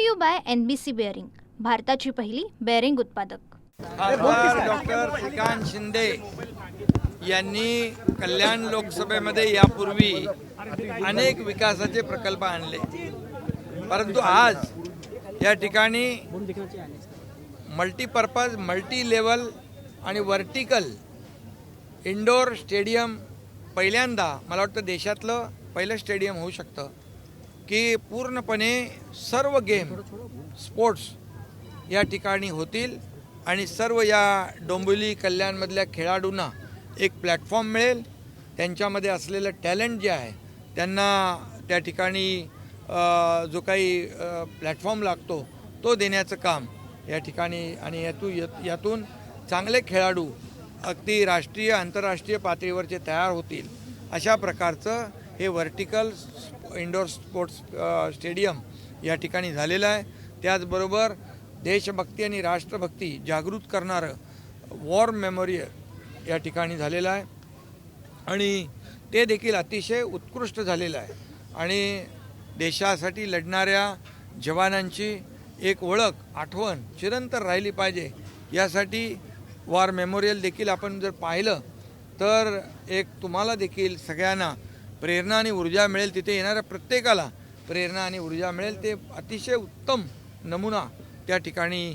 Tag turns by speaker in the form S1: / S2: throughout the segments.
S1: To you by N B C bearing भारताची पहिली bearing उत्पादक.
S2: खासदार डॉक्टर श्रीकांत शिंदे यांनी कल्याण लोकसभेमध्ये यापूर्वी अनेक विकासाचे प्रकल्प आणले. परंतु आज या ठिकाणी मल्टीपर्पज मल्टी लेवल आणि वर्टिकल इंडोर स्टेडियम पहिल्यांदा मला वाटतं देशातलं पहिलं स्टेडियम होऊ शकतं. की पूर्णपणे सर्व गेम स्पोर्ट्स या ठिकाणी होतील आणि सर्व या डोंबिवली कल्याणमधल्या खेळाडूंना एक प्लॅटफॉर्म मिळेल. त्यांच्यामध्ये असलेलं टॅलेंट जे आहे त्यांना त्या ठिकाणी जो काही प्लॅटफॉर्म लागतो तो देण्याचं काम या ठिकाणी आणि यातून यातून चांगले खेळाडू अगदी राष्ट्रीय आंतरराष्ट्रीय पातळीवरचे तयार होतील. अशा प्रकारचं हे व्हर्टिकल इंडोर स्पोर्ट्स स्टेडियम या ठिकाणी झालेलं आहे. त्याचबरोबर देशभक्ती आणि राष्ट्रभक्ती जागृत करणारं वॉर मेमोरियल या ठिकाणी झालेलं आहे. आणि ते देखील अतिशय उत्कृष्ट झालेलं आहे. आणि देशासाठी लढणाऱ्या जवानांची एक ओळख आठवण चिरंतर राहिली पाहिजे. यासाठी वॉर मेमोरियल देखील आपण जर पाहिलं तर एक तुम्हाला देखील सगळ्यांना प्रेरणा आणि ऊर्जा मिळेल तिथे येणाऱ्या प्रत्येकाला प्रेरणा आणि ऊर्जा मिळेल. ते अतिशय उत्तम नमुना त्या ठिकाणी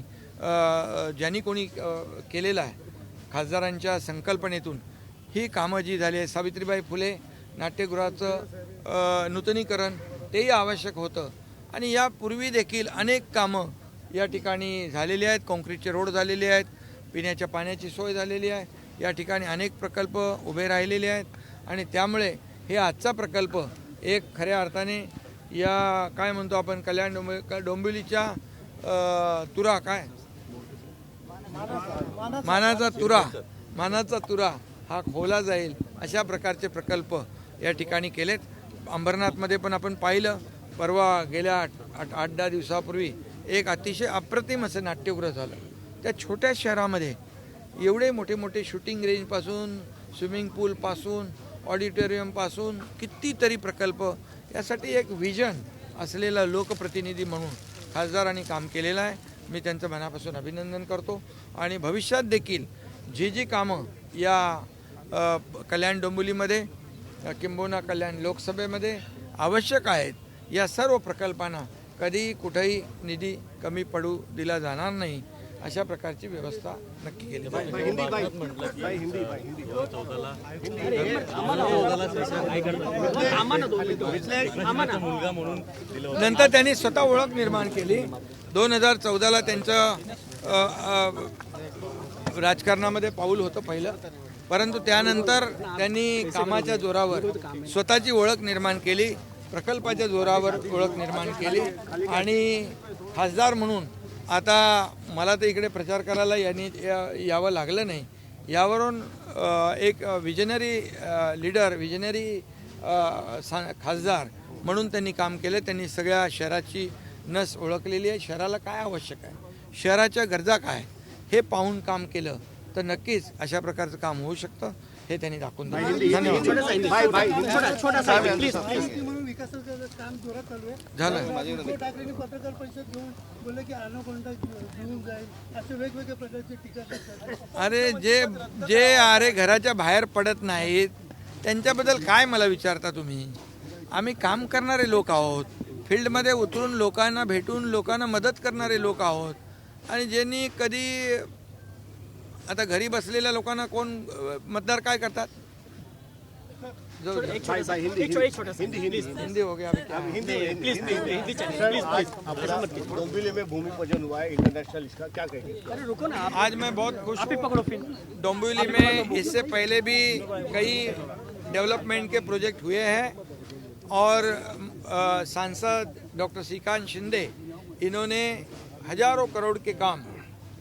S2: ज्यांनी कोणी केलेला आहे. खासदारांच्या संकल्पनेतून ही कामं जी झाली आहे सावित्रीबाई फुले नाट्यगृहाचं नूतनीकरण तेही आवश्यक होतं. आणि यापूर्वी देखील अनेक कामं या ठिकाणी झालेली आहेत. कॉन्क्रीटचे रोड झालेले आहेत पिण्याच्या पाण्याची सोय झालेली आहे. या ठिकाणी अनेक प्रकल्प उभे राहिलेले आहेत. आणि त्यामुळे हे आजचा प्रकल्प एक खऱ्या अर्थाने या काय म्हणतो आपण कल्याण डोंबि डोंबिवलीच्या तुरा काय? मानाचा तुरा. मानाचा तुरा हा खोला जाईल अशा प्रकारचे प्रकल्प या ठिकाणी केलेत. अंबरनाथमध्ये पण आपण पाहिलं. परवा गेल्या आठ आठ आठ दहा दिवसापूर्वी एक अतिशय अप्रतिम असं नाट्यगृह झालं. त्या छोट्या शहरामध्ये एवढे मोठे मोठे शूटिंग रेंजपासून स्विमिंग पूलपासून ऑडिटोरियमपासून कितीतरी प्रकल्प यासाठी एक विजन असलेला लोकप्रतिनिधी म्हणून खासदारांनी काम केलेलं आहे. मी त्यांचं मनापासून अभिनंदन करतो. आणि भविष्यात देखील जी जी कामं या कल्याण डोंबिवलीमध्ये किंबोना किंबहुना कल्याण लोकसभेमध्ये आवश्यक आहेत या सर्व प्रकल्पांना कधी कुठेही निधी कमी पडू दिला जाणार नाही. अशा प्रकारची व्यवस्था नक्की केली नंतर त्यांनी स्वतः ओळख निर्माण केली. दोन हजार चौदाला त्यांचं राजकारणामध्ये पाऊल होतं पहिलं. परंतु त्यानंतर त्यांनी कामाच्या जोरावर स्वतःची ओळख निर्माण केली प्रकल्पाच्या जोरावर ओळख निर्माण केली आणि खासदार म्हणून आता मला तर इकडे प्रचार करायला यांनी यावं लागलं नाही. यावरून एक विजनरी लीडर विजनरी खासदार म्हणून त्यांनी काम केलं. त्यांनी सगळ्या शहराची नस ओळखलेली आहे. शहराला काय आवश्यक आहे? शहराच्या गरजा काय हे पाहून काम केलं तर नक्कीच अशा प्रकारचं काम होऊ शकतं. हे त्यांनी दाखवून अरे जे जे अरे घराच्या बाहेर पडत नाहीत त्यांच्याबद्दल काय मला विचारता तुम्ही? आम्ही काम करणारे लोक आहोत. फील्डमध्ये उतरून लोकांना भेटून लोकांना मदत करणारे लोक आहोत. आणि ज्यांनी कधी आता घरी बसलेल्या लोकांना कोण मतदार काय करतात? जो- हिंदी हो गया अभी
S3: डोंबिवली में भूमि पूजन हुआ है इंटरनेशनल इसका क्या कहेंगे?
S2: आज मैं बहुत खुश हूँ डोंबिवली में इससे पहले भी कई डेवलपमेंट के प्रोजेक्ट हुए हैं और सांसद डॉक्टर श्रीकांत शिंदे इन्होंने हज़ारों करोड़ के काम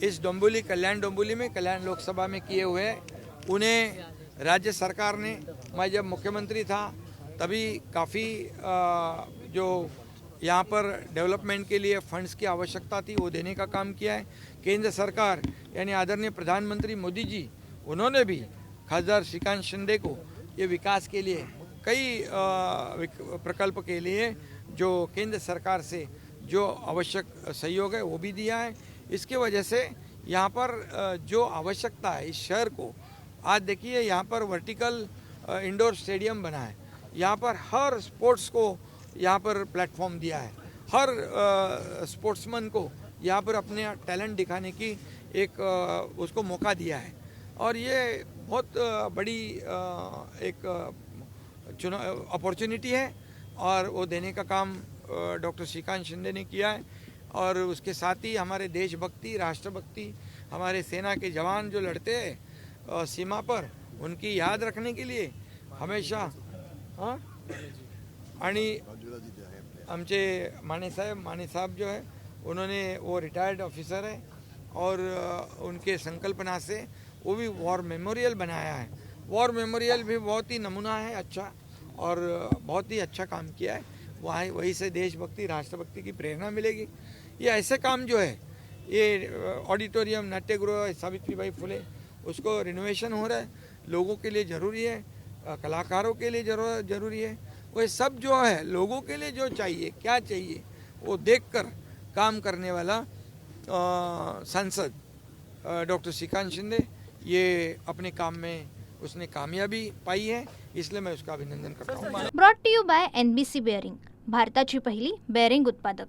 S2: इस डोंबिवली कल्याण डोंबिवली में, कल्याण लोकसभा में किए हुए उन्हें राज्य सरकार ने, मैं जब मुख्यमंत्री था, तभी काफ़ी जो यहाँ पर डेवलपमेंट के लिए फंड्स की आवश्यकता थी, वो देने का काम किया है। केंद्र सरकार, यानी आदरणीय प्रधानमंत्री मोदी जी, उन्होंने भी खासदार श्रीकांत शिंदे को ये विकास के लिए, कई प्रकल्प के लिए जो केंद्र सरकार से जो आवश्यक सहयोग है, वो भी दिया है। इसके वजह से यहाँ पर जो आवश्यकता है इस शहर को, आज देखिए यहाँ पर वर्टिकल इंडोर स्टेडियम बना है। यहाँ पर हर स्पोर्ट्स को यहाँ पर प्लेटफॉर्म दिया है। हर स्पोर्ट्समैन को यहाँ पर अपने टैलेंट दिखाने की एक उसको मौका दिया है। और ये बहुत बड़ी एक चुना अपॉर्चुनिटी है। और वो देने का काम डॉक्टर श्रीकांत शिंदे ने किया है। और उसके साथ ही हमारे देशभक्ति, राष्ट्रभक्ति, हमारे सेना के जवान जो लड़ते हैं सीमा पर, उनकी याद रखने के लिए हमेशा हाँ? आणि आमचे माने साहब माने साहब जो है, उन्होंने वो रिटायर्ड ऑफिसर है और उनके संकल्पना से वो भी वॉर मेमोरियल बनाया है। वॉर मेमोरियल भी बहुत ही नमूना है अच्छा और बहुत ही अच्छा काम किया है। वहाँ, वहीं से देशभक्ति, राष्ट्रभक्ति की प्रेरणा मिलेगी। ये ऐसे काम जो है, ये ऑडिटोरियम नाट्यगृह, सावित्री बाई फुले, उसको रिनोवेशन हो रहा है। लोगों के लिए ज़रूरी है कलाकारों के लिए ज़रूर, ज़रूरी है। वो सब जो है, लोगों के लिए जो चाहिए, क्या चाहिए, वो देखकर काम करने वाला सांसद डॉक्टर श्रीकांत शिंदे, ये अपने काम में उसने कामयाबी पाई है, इसलिए मैं उसका अभिनंदन करता हूँ।
S1: Brought to you by N B C bearing भारताची पहिली बेअरिंग उत्पादक.